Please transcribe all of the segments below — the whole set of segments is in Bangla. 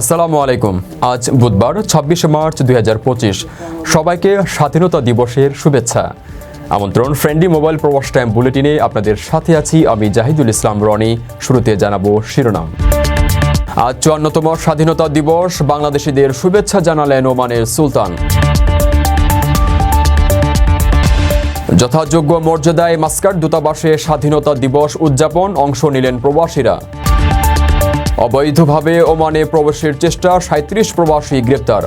আসসালামু আলাইকুম। আজ বুধবার, ছাব্বিশে মার্চ দুই সবাইকে স্বাধীনতা দিবসের শুভেচ্ছা। আমন্ত্রণ, ফ্রেন্ডলি মোবাইল প্রবাস টাইম বুলেটিনে আপনাদের সাথে আছি আমি জাহিদুল ইসলাম রনি। শুরুতে জানাব শিরোনাম। আজ চুয়ান্নতম স্বাধীনতা দিবস, বাংলাদেশিদের শুভেচ্ছা জানালেন ওমানের সুলতান। যথাযোগ্য মর্যাদায় মাস্কার দূতাবাসে স্বাধীনতা দিবস উদযাপন অংশ নিলেন প্রবাসীরা। অবৈধভাবে ওমানে প্রবেশের চেষ্টা, সাঁত্রিশ প্রবাসী গ্রেপ্তার।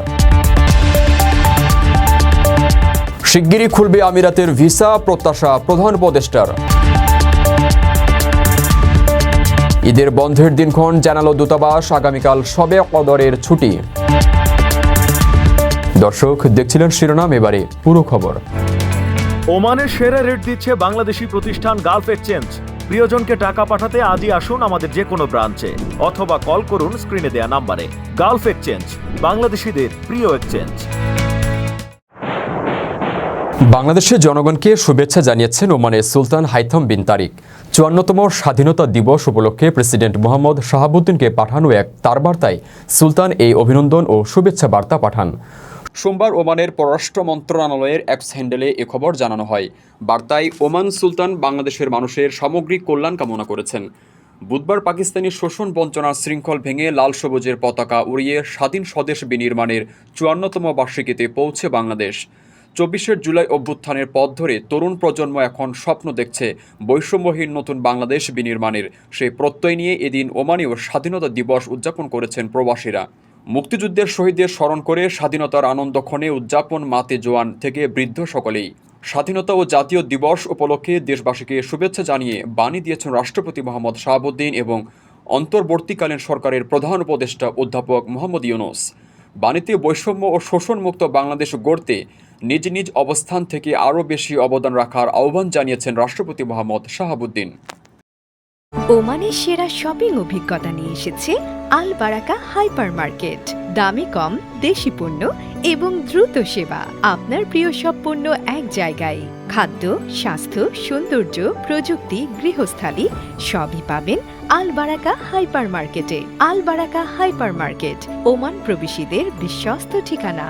শিগগিরই খুলবে আমিরাতের ভিসা, প্রত্যাশা প্রধান উপদেষ্টার। ঈদের বন্ধের দিনক্ষণ জানালো দূতাবাস, আগামীকাল সবে কদরের ছুটি। দর্শক, দেখছিলেন শিরোনাম, এবারে পুরো খবর। ওমানের সেরা রেট দিচ্ছে বাংলাদেশি প্রতিষ্ঠান গালফ এক্সচেঞ্জ। প্রিয়জনকে টাকা পাঠাতে আজই আসুন আমাদের যে কোনো ব্রাঞ্চে, অথবা কল করুন স্ক্রিনে দেয়া নাম্বারে। গালফ এক্সচেঞ্জ, বাংলাদেশিদের প্রিয় এক্সচেঞ্জ। বাংলাদেশের জনগণকে শুভেচ্ছা জানিয়েছেন ওমানের সুলতান হাইথম বিন তারিক। চুয়ান্নতম স্বাধীনতা দিবস উপলক্ষে প্রেসিডেন্ট মোহাম্মদ শাহাবুদ্দিনকে পাঠানো এক তার বার্তায় সুলতান এই অভিনন্দন ও শুভেচ্ছা বার্তা পাঠান। সোমবার ওমানের পররাষ্ট্র মন্ত্রণালয়ের এক্স হ্যান্ডেলে এ খবর জানানো হয়। বার্তায় ওমান সুলতান বাংলাদেশের মানুষের সামগ্রিক কল্যাণ কামনা করেছেন। বুধবার পাকিস্তানি শোষণ বঞ্চনার শৃঙ্খল ভেঙে লাল সবুজের পতাকা উড়িয়ে স্বাধীন স্বদেশ বিনির্মাণের চুয়ান্নতম বার্ষিকীতে পৌঁছে বাংলাদেশ। চব্বিশে জুলাই অভ্যুত্থানের পথ ধরে তরুণ প্রজন্ম এখন স্বপ্ন দেখছে বৈষম্যহীন নতুন বাংলাদেশ বিনির্মাণের। সেই প্রত্যয় নিয়ে এদিন ওমানেও স্বাধীনতা দিবস উদযাপন করেছেন প্রবাসীরা। মুক্তিযুদ্ধের শহীদদের স্মরণ করে স্বাধীনতার আনন্দক্ষণে উদযাপন মাতে জোয়ান থেকে বৃদ্ধ সকলেই। স্বাধীনতা ও জাতীয় দিবস উপলক্ষে দেশবাসীকে শুভেচ্ছা জানিয়ে বাণী দিয়েছেন রাষ্ট্রপতি মোহাম্মদ শাহাবুদ্দিন এবং অন্তর্বর্তীকালীন সরকারের প্রধান উপদেষ্টা অধ্যাপক মোহাম্মদ ইউনুস। বাণীতে বৈষম্য ও শোষণমুক্ত বাংলাদেশ গড়তে নিজ নিজ অবস্থান থেকে আরও বেশি অবদান রাখার আহ্বান জানিয়েছেন রাষ্ট্রপতি মোহাম্মদ শাহাবুদ্দিন। ওমানের সেরা শপিং অভিজ্ঞতা নিয়ে এসেছে আল বারাকা হাইপার মার্কেট দামে কম, দেশি পণ্য এবং দ্রুত সেবা। আপনার প্রিয় সব পণ্য এক জায়গায়। খাদ্য, স্বাস্থ্য, সৌন্দর্য, প্রযুক্তি, গৃহস্থালী সবই পাবেন আল বারাকা হাইপার মার্কেটে Al Baraka hyper market Oman প্রবাসীদের বিশ্বস্ত ঠিকানা।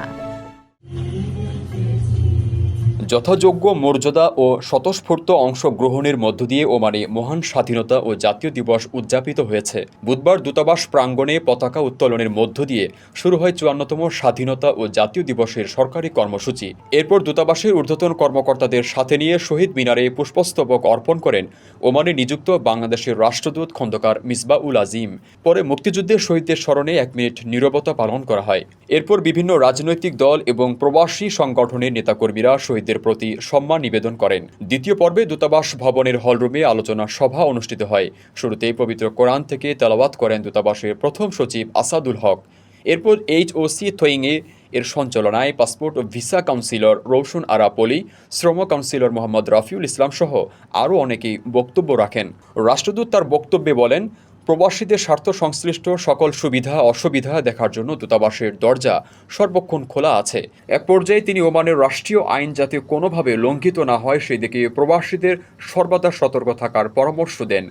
যথাযোগ্য মর্যাদা ও স্বতঃস্ফূর্ত অংশগ্রহণের মধ্য দিয়ে ওমানে মহান স্বাধীনতা ও জাতীয় দিবস উদযাপিত হয়েছে। বুধবার দূতাবাস প্রাঙ্গণে পতাকা উত্তোলনের মধ্য দিয়ে শুরু হয় চুয়ান্নতম স্বাধীনতা ও জাতীয় দিবসের সরকারি কর্মসূচি। এরপর দূতাবাসের ঊর্ধ্বতন কর্মকর্তাদের সাথে নিয়ে শহীদ মিনারে পুষ্পস্তবক অর্পণ করেন ওমানে নিযুক্ত বাংলাদেশের রাষ্ট্রদূত খন্দকার মিসবা উল আজিম। পরে মুক্তিযুদ্ধের শহীদদের স্মরণে এক মিনিট নীরবতা পালন করা হয়। এরপর বিভিন্ন রাজনৈতিক দল এবং প্রবাসী সংগঠনের নেতাকর্মীরা শহীদদের প্রতি সম্মান নিবেদন করেন। দ্বিতীয় পর্বে দূতাবাস ভবনের হলরুমে আলোচনা সভা অনুষ্ঠিত হয়। শুরুতেই পবিত্র কোরআন থেকে তেলাওয়াত করেন দূতাবাসের প্রথম সচিব আসাদুল হক। এরপর এইচ ও সি থোয়িংয়ে এর সঞ্চালনায় পাসপোর্ট ও ভিসা কাউন্সিলর রৌশন আরাপলি, শ্রম কাউন্সিলর মোহাম্মদ রাফিউল ইসলাম সহ আরও অনেকেই বক্তব্য রাখেন। রাষ্ট্রদূত তার বক্তব্যে বলেন প্রবাসীদের স্বার্থ সংশ্লিষ্ট সকল সুবিধা, অসুবিধা দেখার জন্য দূতাবাসের দরজা সর্বক্ষণ খোলা আছে। এক পর্যায়ে তিনি ওমানের রাষ্ট্রীয় আইন যাতে কোনোভাবে লঙ্ঘিত না হয়, সেদিকে প্রবাসীদের সর্বদা সতর্ক থাকার পরামর্শ দেন।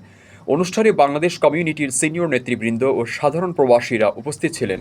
অনুষ্ঠানে বাংলাদেশ কমিউনিটির সিনিয়র নেতৃবৃন্দ ও সাধারণ প্রবাসীরা উপস্থিত ছিলেন।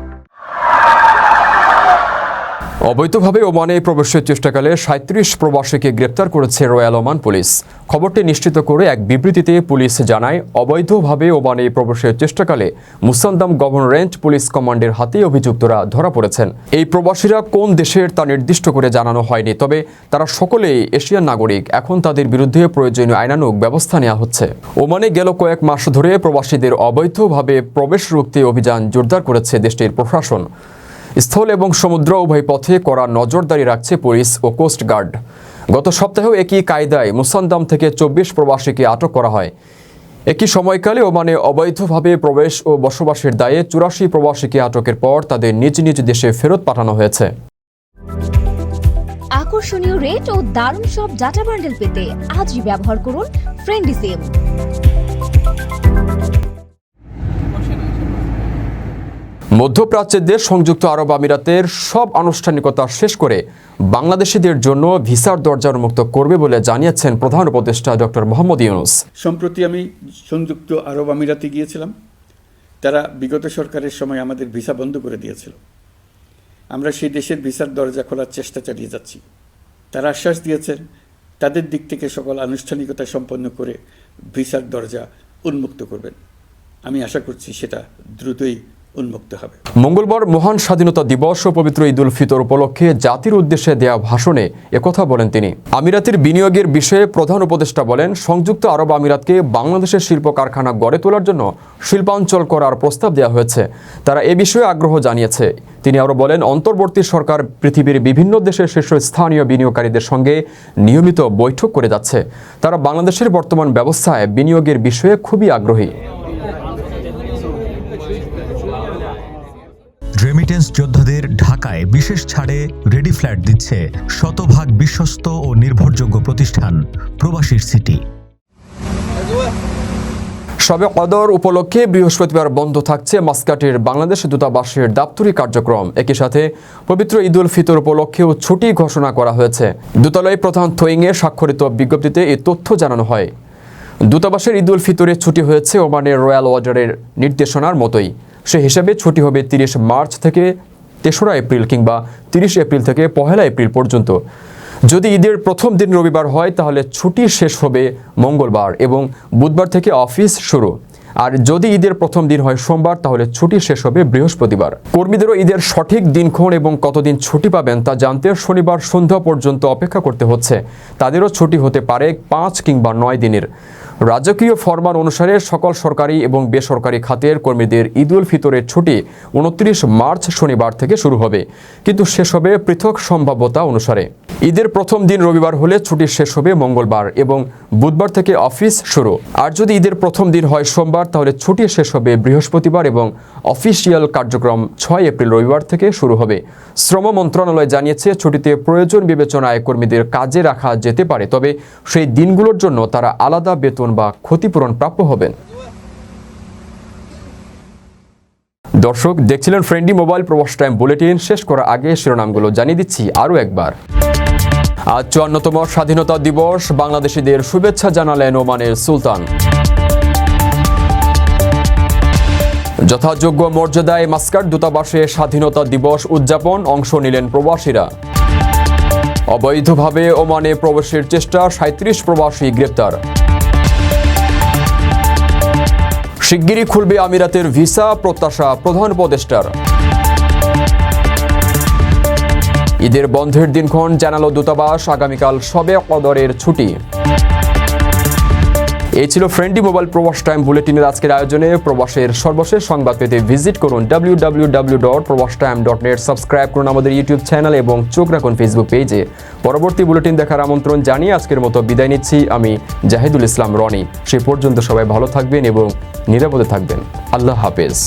অবৈধভাবে ওমানে প্রবেশের চেষ্টাকালে সাঁত্রিশ প্রবাসীকে গ্রেপ্তার করেছে রয়্যাল ওমান পুলিশ। খবরটি নিশ্চিত করে এক বিবৃতিতে পুলিশ জানায়, অবৈধভাবে ওমানে প্রবেশের চেষ্টাকালে মুসান্দাম গভর্নরেন্ট পুলিশ কমান্ডের হাতে অভিযুক্তরা ধরা পড়েছেন। এই প্রবাসীরা কোন দেশের তা নির্দিষ্ট করে জানানো হয়নি, তবে তারা সকলেই এশিয়ান নাগরিক। এখন তাদের বিরুদ্ধে প্রয়োজনীয় আইনানুগ ব্যবস্থা নেওয়া হচ্ছে। ওমানে গেল কয়েক মাস ধরে প্রবাসীদের অবৈধভাবে প্রবেশ রুখতে অভিযান জোরদার করেছে দেশটির প্রশাসন। স্থল এবং সমুদ্র উভয় পথে কড়া নজরদারি রাখছে পুলিশ ও কোস্ট গার্ড। গত সপ্তাহেও একই কায়দায় মুসান্দাম থেকে চব্বিশ প্রবাসীকে আটক করা হয়। একই সময়কালে ওমানে অবৈধভাবে প্রবেশ ও বসবাসের দায়ে চুরাশি প্রবাসীকে আটকের পর তাদের নিজ নিজ দেশে ফেরত পাঠানো হয়েছে। আকর্ষণীয় রেট ও দারুণ সব ডাটা বান্ডেল পেতে আজই ব্যবহার করুন ফ্রেন্ডি মধ্যপ্রাচ্যের দেশ সংযুক্ত আরব আমিরাতের সব আনুষ্ঠানিকতা শেষ করে বাংলাদেশিদের জন্য ভিসার দরজা উন্মুক্ত করবে বলে জানিয়েছেন প্রধান উপদেষ্টা ডক্টর মোহাম্মদ ইউনুস। সম্প্রতি আমি সংযুক্ত আরব আমিরাতে গিয়েছিলাম। তারা বিগত সরকারের সময় আমাদের ভিসা বন্ধ করে দিয়েছিল। আমরা সেই দেশের ভিসার দরজা খোলার চেষ্টা চালিয়ে যাচ্ছি। তারা আশ্বাস দিয়েছেন, তাদের দিক থেকে সকল আনুষ্ঠানিকতা সম্পন্ন করে ভিসার দরজা উন্মুক্ত করবেন। আমি আশা করছি সেটা দ্রুতই উন্মুক্ত হবে। মঙ্গলবার মহান স্বাধীনতা দিবস ও পবিত্র ঈদ উল ফিতর উপলক্ষে জাতির উদ্দেশ্যে দেয়া ভাষণে একথা বলেন তিনি। আমিরাতের বিনিয়োগের বিষয়ে প্রধান উপদেষ্টা বলেন, সংযুক্ত আরব আমিরাতকে বাংলাদেশের শিল্প কারখানা গড়ে তোলার জন্য শিল্পাঞ্চল করার প্রস্তাব দেওয়া হয়েছে। তারা এ বিষয়ে আগ্রহ জানিয়েছে। তিনি আরও বলেন, অন্তর্বর্তী সরকার পৃথিবীর বিভিন্ন দেশের শীর্ষস্থানীয় বিনিয়োগকারীদের সঙ্গে নিয়মিত বৈঠক করে যাচ্ছে। তারা বাংলাদেশের বর্তমান ব্যবস্থায় বিনিয়োগের বিষয়ে খুবই আগ্রহী। রেমিটেন্স যোদ্ধাদের ঢাকায় বিশেষ ছাড়ে রেডি ফ্ল্যাট দিচ্ছে শতভাগ বিশ্বস্ত ও নির্ভরযোগ্য প্রতিষ্ঠান, প্রবাসীর সিটি। সবে কদর উপলক্ষে বৃহস্পতিবার বন্ধ থাকছে মাস্কাটের বাংলাদেশ দূতাবাসের দাপ্তরিক কার্যক্রম। একই সাথে পবিত্র ঈদ উল ফিতর উপলক্ষেও ছুটি ঘোষণা করা হয়েছে। দূতালয় প্রধান থইংয়ে স্বাক্ষরিত বিজ্ঞপ্তিতে এই তথ্য জানানো হয়। দূতাবাসের ঈদ উল ফিতরে ছুটি হয়েছে ওমানের রয়্যাল ওয়ার্ডারের নির্দেশনার মতোই। সে হিসাবে ছুটি হবে তিরিশ মার্চ থেকে তেসরা এপ্রিল কিংবা তিরিশ এপ্রিল থেকে পহেলা এপ্রিল পর্যন্ত। যদি ঈদের প্রথম দিন রবিবার হয়, তাহলে ছুটি শেষ হবে মঙ্গলবার এবং বুধবার থেকে অফিস শুরু। আর যদি ঈদের প্রথম দিন হয় সোমবার, তাহলে ছুটি শেষ হবে বৃহস্পতিবার। কর্মীদেরও ঈদের সঠিক দিনক্ষণ এবং কতদিন ছুটি পাবেন তা জানতে শনিবার সন্ধ্যা পর্যন্ত অপেক্ষা করতে হচ্ছে। তাদেরও ছুটি হতে পারে পাঁচ কিংবা নয় দিনের। রাজকীয় ফরমান অনুসারে সকল সরকারি এবং বেসরকারি খাতের কর্মীদের ঈদ উল ফিতরের ছুটি উনত্রিশ মার্চ শনিবার থেকে শুরু হবে। কিন্তু শেষ হবে পৃথক সম্ভাব্যতা অনুসারে। ঈদের প্রথম দিন রবিবার হলে ছুটি শেষ হবে মঙ্গলবার এবং বুধবার থেকে অফিস শুরু। আর যদি ঈদের প্রথম দিন হয় সোমবার, তাহলে ছুটি শেষ হবে বৃহস্পতিবার এবং অফিসিয়াল কার্যক্রম ছয় এপ্রিল রবিবার থেকে শুরু হবে। শ্রম মন্ত্রণালয় জানিয়েছে, ছুটিতে প্রয়োজন বিবেচনায় কর্মীদের কাজে রাখা যেতে পারে, তবে সেই দিনগুলোর জন্য তারা আলাদা বেতন বা ক্ষতিপূরণ প্রাপ্য হবেন। দর্শক, দেখছিলেন friendly mobile Probash time bulletin. শেষ করার আগে শিরোনামগুলো জানিয়ে দিচ্ছি আরও একবার। আজ চুয়ান্নতম স্বাধীনতা দিবস। বাংলাদেশিদের শুভেচ্ছা জানালেন ওমানের সুলতান। যথাযোগ্য মর্যাদায় মাস্কাট দূতাবাসে স্বাধীনতা দিবস উদযাপন অংশ নিলেন প্রবাসীরা। অবৈধভাবে ওমানে প্রবেশের চেষ্টা, সাঁত্রিশ প্রবাসী গ্রেপ্তার। শিগগিরই খুলবে আমিরাতের ভিসা প্রত্যাশা প্রধান উপদেষ্টার। ঈদের বন্ধের দিনক্ষণ জানালো দূতাবাস, আগামীকাল সবে কদরের ছুটি। এই ছিল ফ্রেন্ডলি মোবাইল প্রবাস টাইম বুলেটিনের আজকের আয়োজনে প্রবাসের সর্বশেষ সংবাদ পেতে ভিজিট করুন W W W dot Probash time dot net subscribe করুন আমাদের ইউটিউব চ্যানেল এবং চোখ রাখুন ফেসবুক পেজে পরবর্তী বুলেটিন দেখার আমন্ত্রণ জানিয়ে আজকের মতো বিদায় নিচ্ছি। আমি জাহিদুল ইসলাম রনি। সে পর্যন্ত সবাই ভালো থাকবেন এবং নিরাপদে থাকবেন। আল্লাহ হাফেজ।